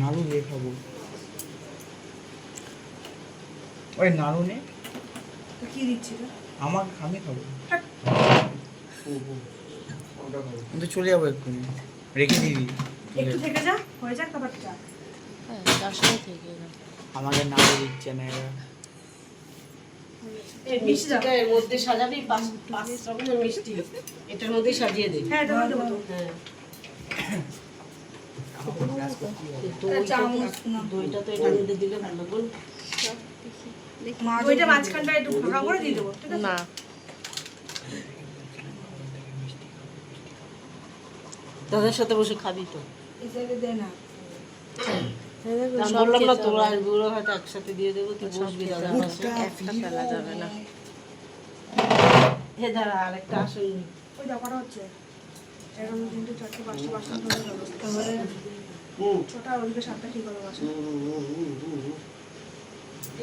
নাড়ু দিয়ে খাব। ওই নাড়ু নে। তো কি দিচ্ছি রে আমার আমি খাব। হ্যাঁ। আমি তো চলে যাব এক্ষুনি। রেখে দিবি। একটু থেকে যা হয়ে যাক তারপর যা। হ্যাঁ। আমাকে নাড়ু দিচ্ছে না এরা। মিষ্টিটা এর মধ্যে সাজাবি পাঁচ পাঁচ রকমের মিষ্টি। এটার মধ্যে সাজিয়ে দে। হ্যাঁ হ্যাঁ আমাকে ব্রাশ করতে হবে। দইটা তো- চামচ না। দইটা তো এটার মধ্যে দিলে ভালো বল ওইটা মাঝখানটা একটু ফাঁকা করে দিয়ে দেবো ঠিক আছে? না। দাদার সাথে বসে খাবি তো। বললাম না। তোরা গুঁড়ো হয়তো একসাথে দিয়ে দেবো তুই বসবি দাদার একটা ফেলা যাবে না। হে দাঁড়া আরেকটা আসন। নি। ওই হচ্ছে। এরকম তিনটে চারটে পাঁচটা পাঁচটা ধরে গেল ছোটা ওদিকে সাতটা ঠিক হলো বাসা।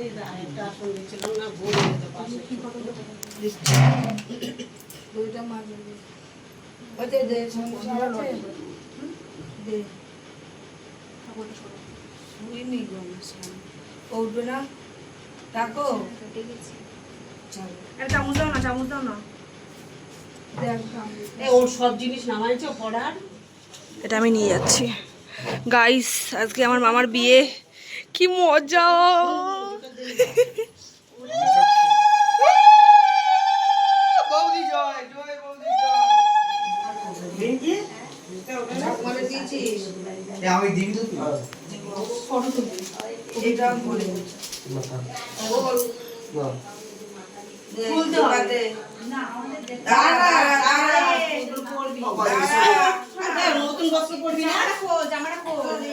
এই দাঁড়া, একটা আসন দিচ্ছিলাম না বলে যেতে পাশে। কি কত দুইটা মাছ দে দে আছে। দে। ঠাকুরটা সরো। শুইনি গো আমার স্বামী। ও উঠবে না? ডাকো। চলো। একটা চামচ দাও না চামচ দাও না। ওর সব জিনিস নামাইছো পড়ার। এটা আমি নিয়ে যাচ্ছি। গাইস আজকে আমার মামার বিয়ে। কি মজা। বৌদি জয় জয় বৌদি জয়। দিয়েছিস এ, আমি দিন তো খুলতে হবে। নতুন বস্ত্র পরবি না? জামাটা পরবি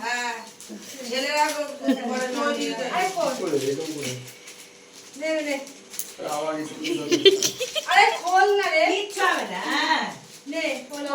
হ্যাঁ ছেলেরা আরে পর। নে নে নে। আরে খোল না রে। কিচ্ছু হবে না হ্যাঁ। নে খোল।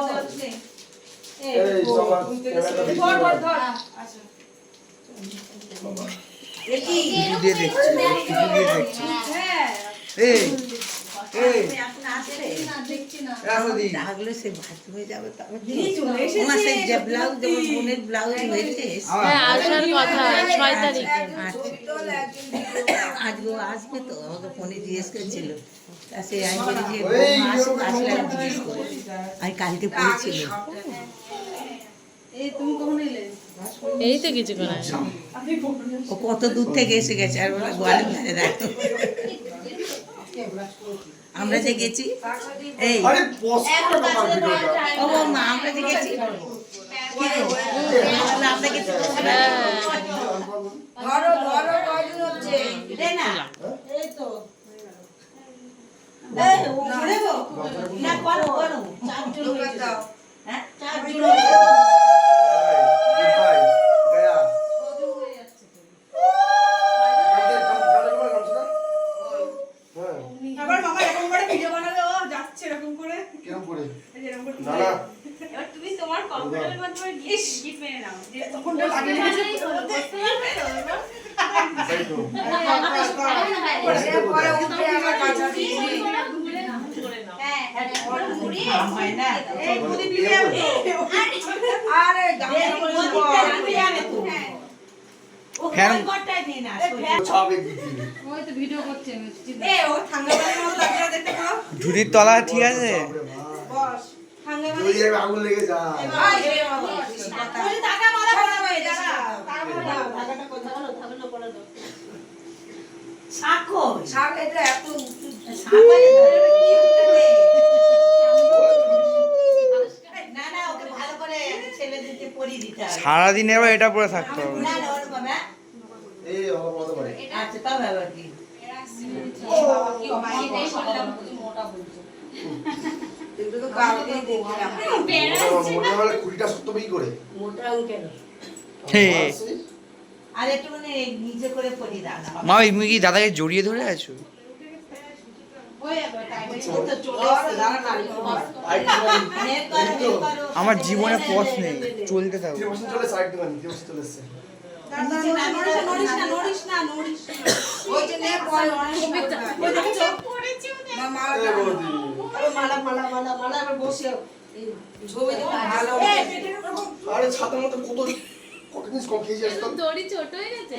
আজকে আসবে? তো। আমাকে ফোনে জিজ্ঞেস করেছিল। তা সে আমি বলি যে আসলে জিজ্ঞেস আমি কালকে পড়েছিল এই তো কিছুক্ষণ আগে। ও কত দূর থেকে এসে গেছে আর বলে গোয়ালে ধরে রাখতো আমরা যে গেছি এই। করে ও বৌমা আমরা যে গেছি। আমরা গেছি ধরো ধরো কয়জন হচ্ছে? না। এই তো। এই, ও ঘুরে গো। না করো করো চারজন হয়েছে দাও হ্যাঁ চারজন ভাই গয়া কজন হয়ে যাচ্ছে কালকে কালকে তোমার গামছা হ্যাঁ আবার মামা এরকম করে ভিডিও বানালে ও যাচ্ছে এরকম করে কিরম করে এই যে এরকম করে না না এবার তুমি তোমার কম্পিউটারের মাধ্যমে গিফট গিফট পেয়ে নাও যে তখন লাগিয়ে তাই তো পরে উঠে আমার কাছে দিবি হয় না এই মুদি দিলে আরে গামছা পরে ফ্যান ঘরটায় নিয়ে না ছাবে দিদি এ ও ঠান্ডা পানির মতো লাগিয়ে দেখতে পাও ঝুড়ির তলা ঠিক আছে? জায়গায় আগুন লেগে যায়। আই রে বাবা তুই টাকা মালা পড়াবে দাঁড়া টাকাটা কথা বলো থাকলে পড়া দাও সাকো শাক এটা এত সাকো না না ওকে ভালো করে ছেলেদেরকে পরিয়ে দিতে হবে। সারাদিন এবার এটা পরে থাকতে হবে। হ্যাঁ? আচ্ছা কুড়িটা সত্য বেই করে। মানে মা তুমি কি দাদাকে জড়িয়ে ধরে আছো? ও তো চলে এসছে দাঁড়া না একটু বস। আই নে করো নে করো আমার জীবনে পথ নেই চলতে থাকো নড়িস না নড়িস না নড়িস না। ওই যে নে এ বৌদি মালা মালা মালা মালা এবার বসে আরে। ছাতার মতো কত কত জিনিস কম খেয়েছি আজকাল। দড়ি ছোট হয়ে গেছে।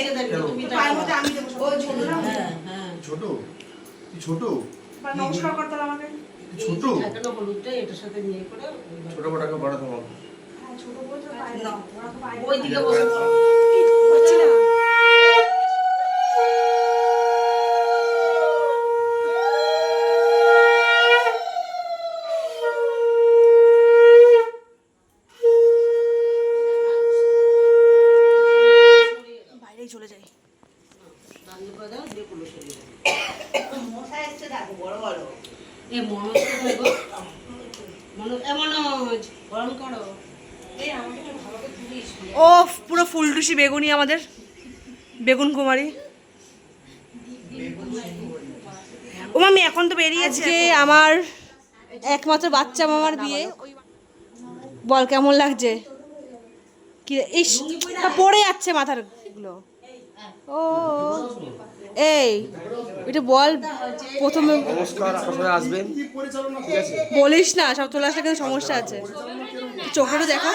আমি দেবো ওই ছোট না? ছোট? তুই ছোট? বা নমস্কার করতে আমাকে। ছোট? এটার সাথে নিয়ে করে। ছোট বড়কে বড় তোমার হ্যাঁ, ছোট পায়ের ওই দিকে বসে হচ্ছে না বাইরেই চলে যাই দাঁড়িয়ে করে দাও দিয়ে পুরো সরিয়ে দাও মশা এসছে দেখো বড় বড় এ মনোজ কোথায় গো? মনোজ এ মনোজ গরম করো ও পুরো ফুলটুসি বেগুনি আমাদের। বেগুন কুমারী। ও মামি এখন তো বেরিয়েছে। আমার একমাত্র বাচ্চা মামার বিয়ে। বল কেমন লাগছে? কি রে, ইস পড়ে যাচ্ছে মাথারগুলো ও এই এটা বল প্রথমে নমস্কার আসবেন? বলিস না সব চলে আসলে কিন্তু সমস্যা আছে। চোখটা দেখা।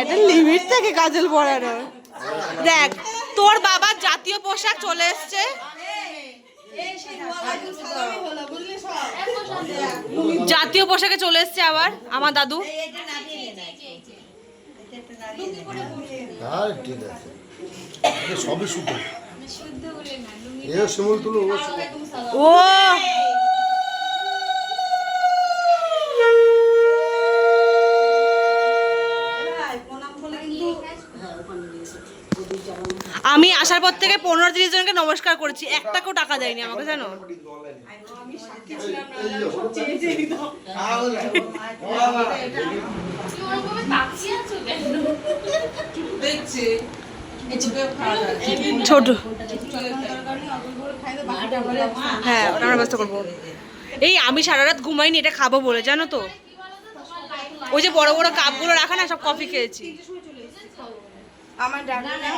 একটা লিমিট থাকে কাজল পরানোর দেখ তোর বাবার জাতীয় পোশাক চলে এসছে। জাতীয় পোশাকে চলে এসছে আবার আমার দাদু। এটা নামিয়ে নে না এটা একটু নামিয়ে নে আর ঠিক আছে এটা সবই শুদ্ধ এ শিমুল তুলো ও শিমুল। ও আমি আসার পর থেকে পনেরো তিরিশ জনকে নমস্কার করেছি। একটাকেও টাকা দেয়নি আমাকে, জানো? ছোট। হ্যাঁ আমরা ব্যস্ত করব। এই আমি সারা রাত ঘুমাইনি, এটা খাব বলে, জানো তো? ওই যে বড় বড় কাপগুলো রাখা না, সব কফি খেয়েছি। আমার ডাকা না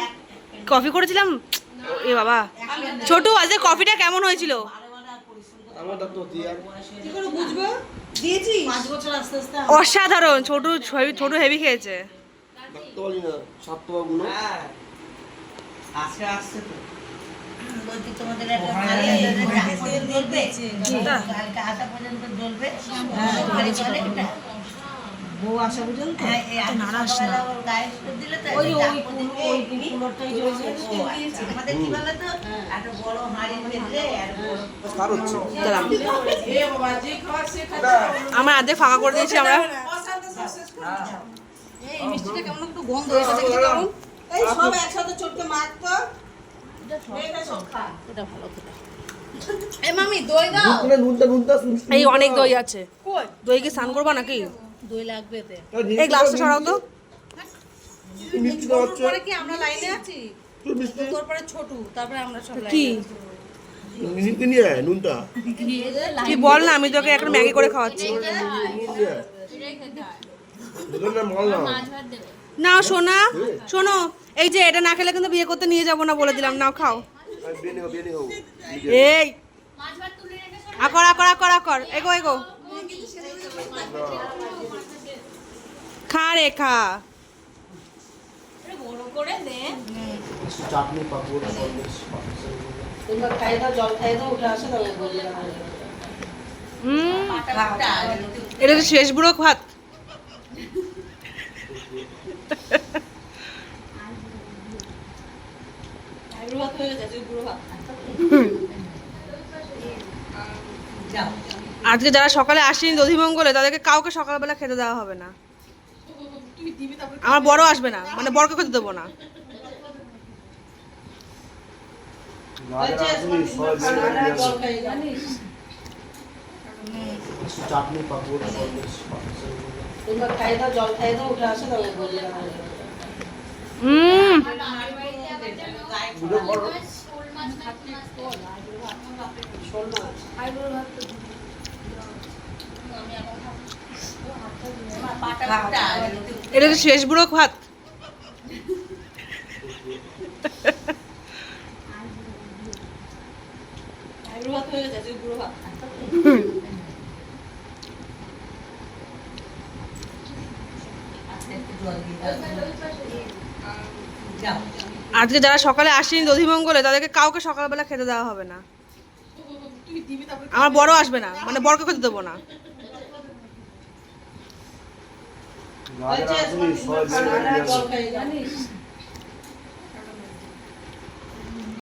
কফি করেছিলাম? এ বাবা। ছোট আজকে কফিটা কেমন হয়েছিল? অসাধারণ। ছোট ছোট হেভি খেয়েছে। তোমাদের বউ আসা পর্যন্ত? হ্যাঁ, ওই ওই ওই জ্বলছে। আমাদের কি বলো তো? একটা বড় আমার আধে ফাঁকা করে দিয়েছি আমরা এই মিষ্টিটা কেমন একটু গন্ধ এটা দেখতে কেমন? এই সব একসাথে চটকে মাখ তো এটা সব খা। এই মামি দই দাও। নুনটা নুনটা নুনটা। এই অনেক দই আছে। দই কি স্নান করবা নাকি? দই লাগবে তে এই গ্লাসটা সরাও তো। মিষ্টি পরে কি আমরা লাইনে আছি? তোর পরে ছোট তারপরে আমরা সব কি? মিনিটকে নিয়ে আয় নুনটা। কি বল না আমি তোকে এখন ম্যাগি করে খাওয়াচ্ছি। না মাল না না শোনা শোনো এই যে এটা না খেলে কিন্তু বিয়ে করতে নিয়ে যাব না বলে দিলাম। নাও খাও। এই। আকর আকর আকর আকর। এগো এগো। খা রে খা। চাটনি পাপড় সন্দেশ তোমরা খাই দাও জল খাই দাও উঠে আসো না বললে হুম। এটা তো শেষ বুড়ো ভাত। আজকে যারা সকালে আসেনি দধিমঙ্গলে তাদেরকে কাউকে সকালবেলা খেতে দেওয়া হবে না। আমার বড় আসবে না মানে বড়কে খেতে দেবো না। জল খাই জানিস চাটনি পাপড় সন্দেশ তোমরা খাই দাও জল খাই দাও উঠে আসো না বললে হুম শোল মাছ এটা তো শেষ বুড়ো ভাত। আজকে যারা সকালে আসেনি দধিমঙ্গলে তাদেরকে কাউকে সকালবেলা খেতে দেওয়া হবে না। আমার বড় আসবে না মানে বড়কে খেতে দেবো না। Önce